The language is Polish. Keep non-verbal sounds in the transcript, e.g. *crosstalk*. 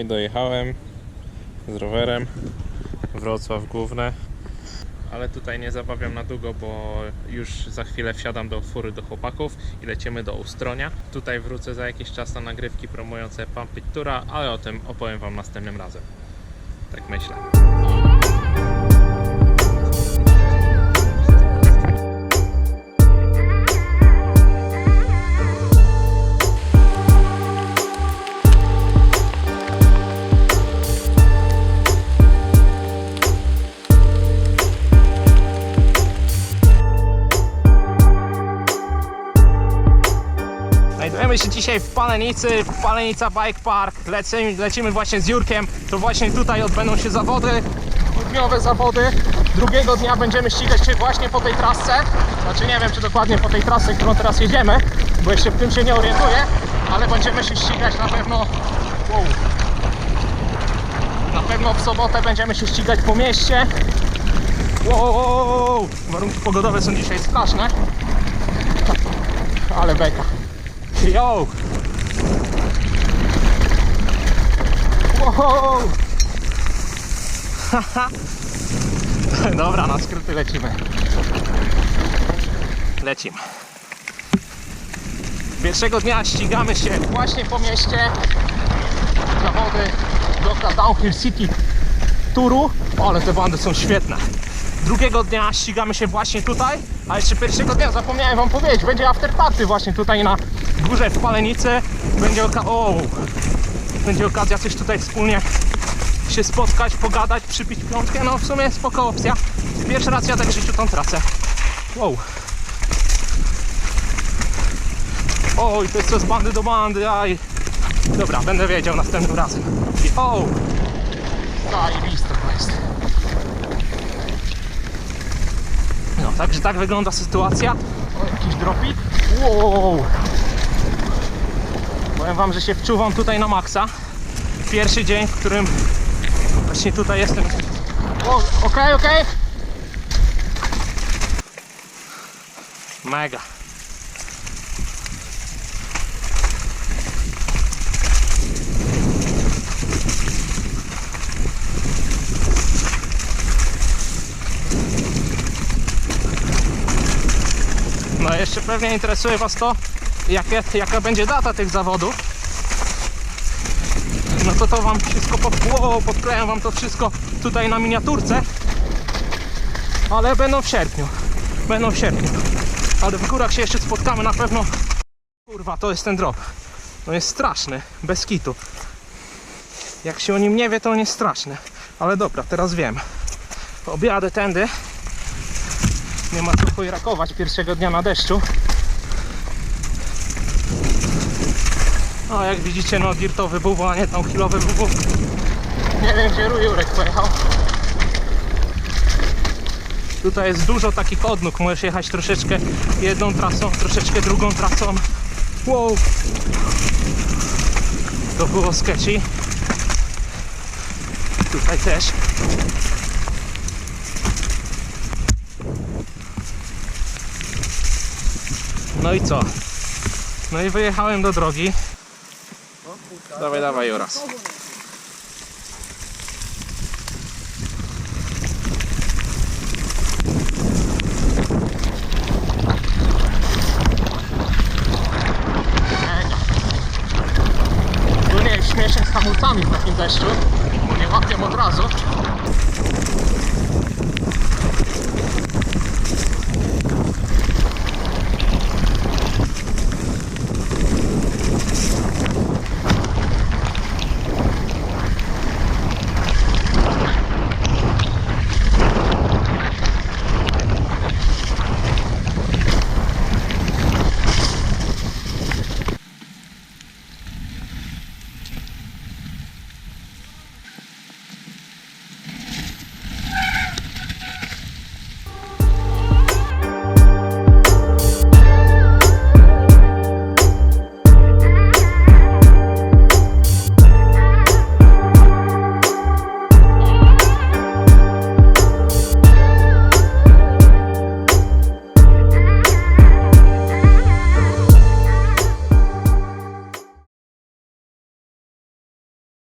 I dojechałem z rowerem Wrocław Główne. Ale tutaj nie zabawiam na długo, bo już za chwilę wsiadam do fury do chłopaków i lecimy do Ustronia. Tutaj wrócę za jakiś czas na nagrywki promujące Pump It Toura, ale o tym opowiem Wam następnym razem. Tak myślę. Znajdujemy się dzisiaj w Palenicy, Palenica Bike Park. Lecimy, lecimy właśnie z Jurkiem. To właśnie tutaj odbędą się zawody, dwudniowe zawody. Drugiego dnia będziemy ścigać się właśnie po tej trasce. Znaczy nie wiem, czy dokładnie po tej trasce, którą teraz jedziemy, bo jeszcze w tym się nie orientuję, ale będziemy się ścigać na pewno. Wow. Na pewno w sobotę będziemy się ścigać po mieście. Wow, warunki pogodowe są dzisiaj straszne. Ale beka. Yo! Wow! *laughs* Dobra, na skróty lecimy. Lecimy. Pierwszego dnia ścigamy się właśnie po mieście. Zawody bloka Downhill City Turu. Ale te bandy są świetne. Drugiego dnia ścigamy się właśnie tutaj, a jeszcze pierwszego dnia zapomniałem wam powiedzieć, będzie after party właśnie tutaj na górze w Palenicy. Będzie, oka- o, będzie okazja coś tutaj wspólnie się spotkać, pogadać, przypić piątkę. No w sumie spoko opcja. Pierwszy raz jadę w życiu tą trasę. Wow. Oj, to jest co z bandy do bandy, aj. Dobra, będę wiedział następnym razem. O! Zajebiste to jest. No, także tak wygląda sytuacja. O, jakiś dropik. Wow. Wam, że się wczuwam tutaj na maksa. Pierwszy dzień, w którym właśnie tutaj jestem. Okej, okej. Mega. No jeszcze pewnie interesuje Was to, jakie, jaka będzie data tych zawodów. No to to Wam wszystko pod, wow, podklejam Wam to wszystko tutaj na miniaturce. Ale będą w sierpniu. Będą w sierpniu. Ale w górach się jeszcze spotkamy na pewno. Kurwa, to jest ten drop. No jest straszny, bez kitu. Jak się o nim nie wie, to on jest straszny. Ale dobra, teraz wiem. Objadę tędy. Nie ma co chojrakować pierwszego dnia na deszczu. No jak widzicie, no dirtowy bubu, a nie tam kilowy bubu. Nie wiem gdzie Jurek pojechał. Tutaj jest dużo takich odnóg. Możesz jechać troszeczkę jedną trasą, troszeczkę drugą trasą. Wow! To było sketchy. Tutaj też. No i co? No i wyjechałem do drogi. Dawaj, dawaj, Joras. Tu nie jest śmiesznie z hamulcami w takim deszczu, bo nie łapią od razu.